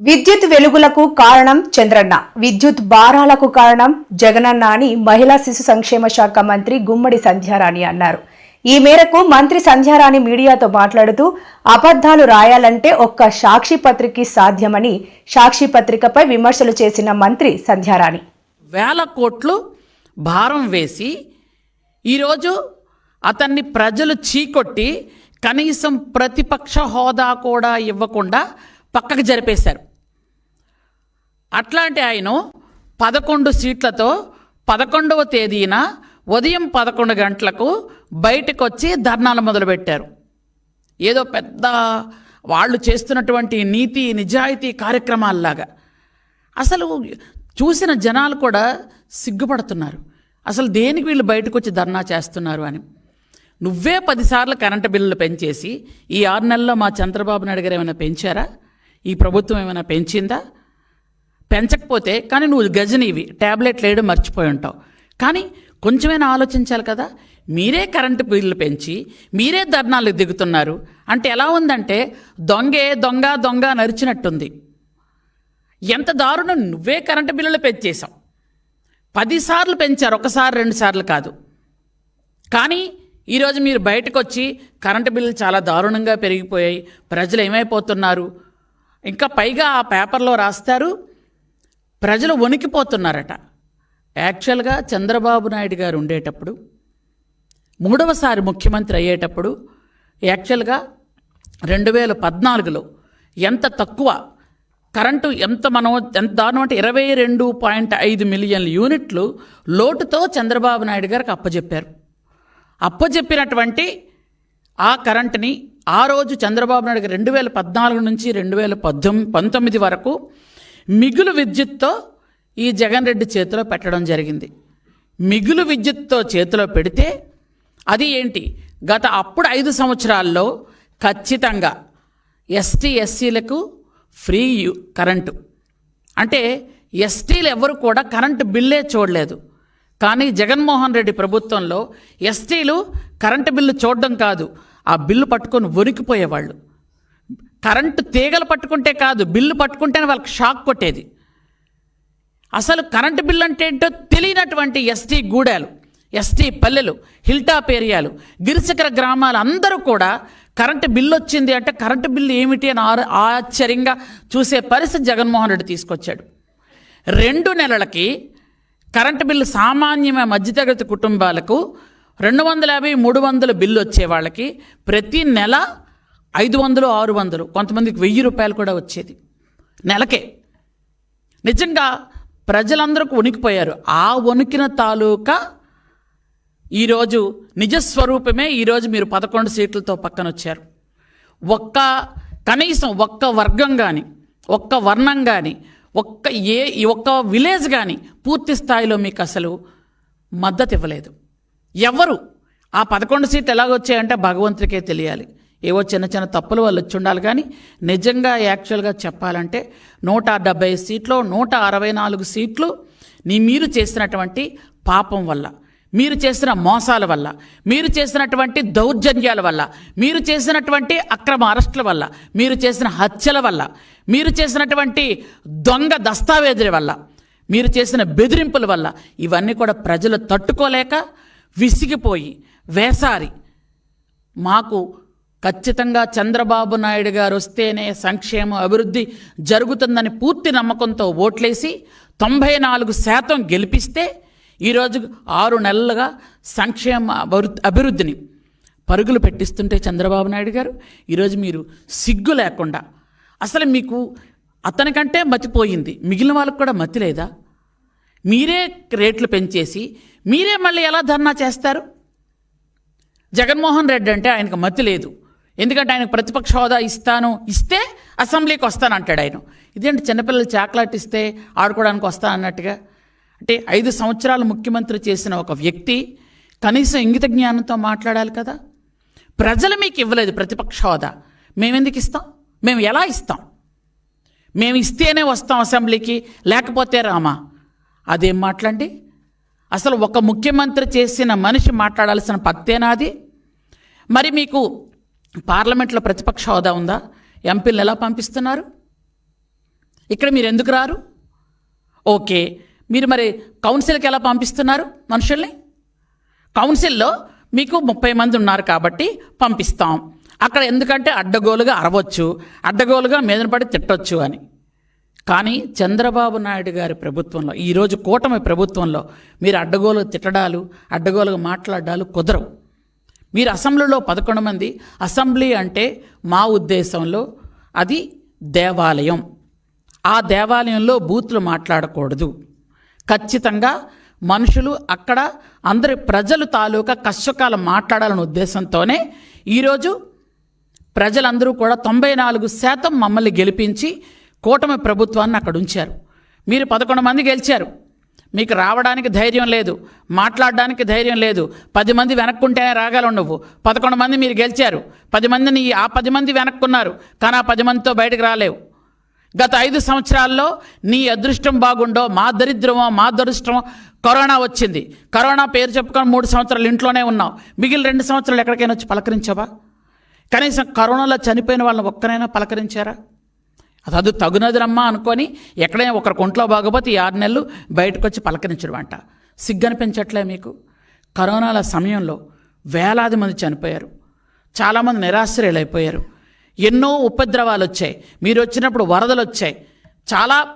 విద్యుత్ వెలుగులకు కారణం చంద్రన్న. విద్యుత్ భారాలకు కారణం జగనన్న అని మహిళా శిశు సంక్షేమ శాఖ మంత్రి గుమ్మడి సంధ్యారాణి అన్నారు. ఈ మేరకు మంత్రి సంధ్యారాణి మీడియాతో మాట్లాడుతూ అబద్ధాలు రాయాలంటే ఒక్క సాక్షి పత్రిక సాధ్యమని సాక్షి పత్రికపై విమర్శలు చేసిన మంత్రి సంధ్యారాణి. వేల కోట్లు భారం వేసి ఈరోజు అతన్ని ప్రజలు చీకొట్టి కనీసం ప్రతిపక్ష హోదా కూడా ఇవ్వకుండా పక్కకు జరిపేశారు. అట్లాంటి ఆయన పదకొండు సీట్లతో పదకొండవ తేదీన ఉదయం పదకొండు గంటలకు బయటకు వచ్చి ధర్నాలు మొదలుపెట్టారు. ఏదో పెద్ద వాళ్ళు చేస్తున్నటువంటి నీతి నిజాయితీ కార్యక్రమాల్లాగా. అసలు చూసిన జనాలు కూడా సిగ్గుపడుతున్నారు. అసలు దేనికి వీళ్ళు బయటకు వచ్చి ధర్నా చేస్తున్నారు అని. నువ్వే పదిసార్లు కరెంటు బిల్లులు పెంచేసి ఈ ఆరు నెలల్లో మా చంద్రబాబు నాయుడు గారు ఏమైనా పెంచారా? ఈ ప్రభుత్వం ఏమైనా పెంచిందా? పెంచకపోతే కానీ నువ్వు గజని ఇవి ట్యాబ్లెట్ వేయడం మర్చిపోయి ఉంటావు. కానీ కొంచెమైనా ఆలోచించాలి కదా? మీరే కరెంటు బిల్లు పెంచి మీరే ధర్నాలు దిగుతున్నారు. అంటే ఎలా ఉందంటే దొంగే దొంగ దొంగ నరిచినట్టుంది. ఎంత దారుణం నువ్వే కరెంటు బిల్లులు పెంచేశావు. పదిసార్లు పెంచారు ఒకసారి రెండు సార్లు కాదు. కానీ ఈరోజు మీరు బయటకు వచ్చి కరెంటు బిల్లులు చాలా దారుణంగా పెరిగిపోయాయి. ప్రజలు ఏమైపోతున్నారు? ఇంకా పైగా ఆ పేపర్లో రాస్తారు ప్రజలు వణికిపోతున్నారట. యాక్చువల్గా చంద్రబాబు నాయుడు గారు ఉండేటప్పుడు మూడవసారి ముఖ్యమంత్రి అయ్యేటప్పుడు యాక్చువల్గా రెండు వేల పద్నాలుగులో ఎంత తక్కువ కరెంటు ఎంత మనం ఎంత దారుణం అంటే ఇరవై రెండు పాయింట్ ఐదు మిలియన్ల యూనిట్లు లోటుతో చంద్రబాబు నాయుడు గారికి అప్పచెప్పారు అప్పచెప్పినటువంటి ఆ కరెంటుని ఆ రోజు చంద్రబాబు నాయుడు రెండు వేల పద్నాలుగు నుంచి రెండు వేల పద్దెనిమిది పంతొమ్మిది వరకు మిగులు విద్యుత్తో ఈ జగన్ రెడ్డి చేతిలో పెట్టడం జరిగింది. మిగులు విద్యుత్తో చేతిలో పెడితే అది ఏంటి? గత అప్పుడు ఐదు సంవత్సరాల్లో ఖచ్చితంగా ఎస్టీ ఎస్సీలకు ఫ్రీ యు- కరెంటు. అంటే ఎస్టీలు ఎవరు కూడా కరెంటు బిల్లే చూడలేదు. కానీ జగన్మోహన్ రెడ్డి ప్రభుత్వంలో ఎస్టీలు కరెంటు బిల్లు చూడడం కాదు. ఆ బిల్లు పట్టుకొని వణికిపోయేవాళ్ళు. కరెంటు తీగలు పట్టుకుంటే కాదు బిల్లు పట్టుకుంటేనే వాళ్ళకి షాక్ కొట్టేది. అసలు కరెంటు బిల్లు అంటే ఏంటో తెలియనటువంటి ఎస్టీ గూడాలు ఎస్టీ పల్లెలు హిల్టాప్ ఏరియాలు గిరిశిఖర గ్రామాలు అందరూ కూడా కరెంటు బిల్లు వచ్చింది అంటే కరెంటు బిల్లు ఏమిటి అని ఆశ్చర్యంగా చూసే పరిస్థితి జగన్మోహన్ రెడ్డి తీసుకొచ్చాడు. రెండు నెలలకి కరెంటు బిల్లు సామాన్యమైన మధ్యతరగతి కుటుంబాలకు రెండు వందల యాభై మూడు వందల బిల్లు వచ్చే వాళ్ళకి ప్రతి నెల ఐదు వందలు ఆరు వందలు కొంతమందికి వెయ్యి రూపాయలు కూడా వచ్చేది. నెలకే. నిజంగా ప్రజలందరూ వణికిపోయారు. ఆ వణికిన తాలూకా ఈరోజు నిజస్వరూపమే ఈరోజు మీరు పదకొండు సీట్లతో పక్కన వచ్చారు ఒక్క కనీసం ఒక్క వర్గం కానీ ఒక్క వర్ణం కానీ ఒక్క ఏ ఒక్క విలేజ్ కానీ పూర్తి స్థాయిలో మీకు అసలు మద్దతు ఇవ్వలేదు ఎవరు? ఆ పదకొండు సీట్లు ఎలాగొచ్చాయంటే భగవంతుడికే తెలియాలి. ఏవో చిన్న చిన్న తప్పులు వాళ్ళు వచ్చి ఉండాలి కానీ నిజంగా యాక్చువల్గా చెప్పాలంటే నూట డెబ్బై సీట్లు నూట అరవై నాలుగు సీట్లు నీ మీరు చేసినటువంటి పాపం వల్ల మీరు చేసిన మోసాల వల్ల మీరు చేసినటువంటి దౌర్జన్యాల వల్ల మీరు చేసినటువంటి అక్రమ అరెస్టుల వల్ల మీరు చేసిన హత్యల వల్ల మీరు చేసినటువంటి దొంగ దస్తావేజుల వల్ల మీరు చేసిన బెదిరింపుల వల్ల ఇవన్నీ కూడా ప్రజలు తట్టుకోలేక విసిగిపోయి వేసారి. మాకు ఖచ్చితంగా చంద్రబాబు నాయుడు గారు వస్తేనే సంక్షేమ అభివృద్ధి జరుగుతుందని పూర్తి నమ్మకంతో ఓట్లేసి తొంభై నాలుగు శాతం గెలిపిస్తే ఈరోజు ఆరు నెలలుగా సంక్షేమ అభివృద్ధిని పరుగులు పెట్టిస్తుంటే చంద్రబాబు నాయుడు గారు ఈరోజు మీరు సిగ్గు లేకుండా. అసలు మీకు అతనికంటే మతిపోయింది. మిగిలిన వాళ్ళకు కూడా మతి లేదా? మీరే రేట్లు పెంచేసి మీరే మళ్ళీ ఎలా ధర్నా చేస్తారు? జగన్మోహన్ రెడ్డి అంటే ఆయనకు మతి లేదు. ఎందుకంటే ఆయనకు ప్రతిపక్ష హోదా ఇస్తాను ఇస్తే అసెంబ్లీకి వస్తానంటాడు ఆయన. ఇదేంటి చిన్నపిల్లలు చాక్లెట్ ఇస్తే ఆడుకోవడానికి వస్తాను అన్నట్టుగా? అంటే ఐదు సంవత్సరాలు ముఖ్యమంత్రి చేసిన ఒక వ్యక్తి కనీసం ఇంగిత జ్ఞానంతో మాట్లాడాలి కదా? ప్రజలు మీకు ఇవ్వలేదు ప్రతిపక్ష హోదా. మేమెందుకు ఇస్తాం? మేము ఎలా ఇస్తాం? మేము ఇస్తేనే వస్తాం అసెంబ్లీకి లేకపోతే రామా? అదేం మాట్లాడి? అసలు ఒక ముఖ్యమంత్రి చేసిన మనిషి మాట్లాడాల్సిన పత్తేనాది మరి మీకు పార్లమెంట్లో ప్రతిపక్ష హోదా ఉందా? ఎంపీలను ఎలా పంపిస్తున్నారు? ఇక్కడ మీరు ఎందుకు రారు? ఓకే మీరు మరి కౌన్సిల్కి ఎలా పంపిస్తున్నారు మనుషుల్ని? కౌన్సిల్లో మీకు ముప్పై మంది ఉన్నారు కాబట్టి పంపిస్తాం. అక్కడ ఎందుకంటే అడ్డగోలుగా అరవచ్చు అడ్డగోలుగా మీదన పడి తిట్టొచ్చు అని. కానీ చంద్రబాబు నాయుడు గారి ప్రభుత్వంలో ఈరోజు కూటమి ప్రభుత్వంలో మీరు అడ్డగోలు తిట్టడాలు అడ్డగోలుగా మాట్లాడాలు కుదరవు. మీరు అసెంబ్లీలో పదకొండు మంది అసెంబ్లీ అంటే మా ఉద్దేశంలో అది దేవాలయం. ఆ దేవాలయంలో బూతులు మాట్లాడకూడదు. ఖచ్చితంగా మనుషులు అక్కడ అందరి ప్రజలు తాలూకా కష్టకాలం మాట్లాడాలనే ఉద్దేశంతోనే ఈరోజు ప్రజలందరూ కూడా తొంభై నాలుగు శాతం మమ్మల్ని గెలిపించి కూటమి ప్రభుత్వాన్ని అక్కడ ఉంచారు. మీరు పదకొండు మంది గెలిచారు. మీకు రావడానికి ధైర్యం లేదు. మాట్లాడడానికి ధైర్యం లేదు. పది మంది వెనక్కుంటేనే రాగలవు నువ్వు. పదకొండు మంది మీరు గెలిచారు. పది మందిని ఆ పది మంది వెనక్కున్నారు. కానీ ఆ పది మందితో బయటకు రాలేవు. గత ఐదు సంవత్సరాల్లో నీ అదృష్టం బాగుండో మా దరిద్రమో మా దురదృష్టమో కరోనా వచ్చింది. కరోనా పేరు చెప్పుకొని మూడు సంవత్సరాలు ఇంట్లోనే ఉన్నావు. మిగిలిన రెండు సంవత్సరాలు ఎక్కడికైనా వచ్చి పలకరించావా? కనీసం కరోనాలో చనిపోయిన వాళ్ళని ఒక్కరైనా పలకరించారా? అది తగునదిరమ్మా అనుకొని ఎక్కడైనా ఒకరికి ఒంట్లో బాగపోతే ఈ ఆరు నెలలు బయటకు వచ్చి పలకరించడం అంట సిగ్గనిపించట్లే మీకు. కరోనాల సమయంలో వేలాది మంది చనిపోయారు. చాలామంది నిరాశ్రయులైపోయారు. ఎన్నో ఉపద్రవాలు వచ్చాయి మీరు వచ్చినప్పుడు వరదలు వచ్చాయి చాలా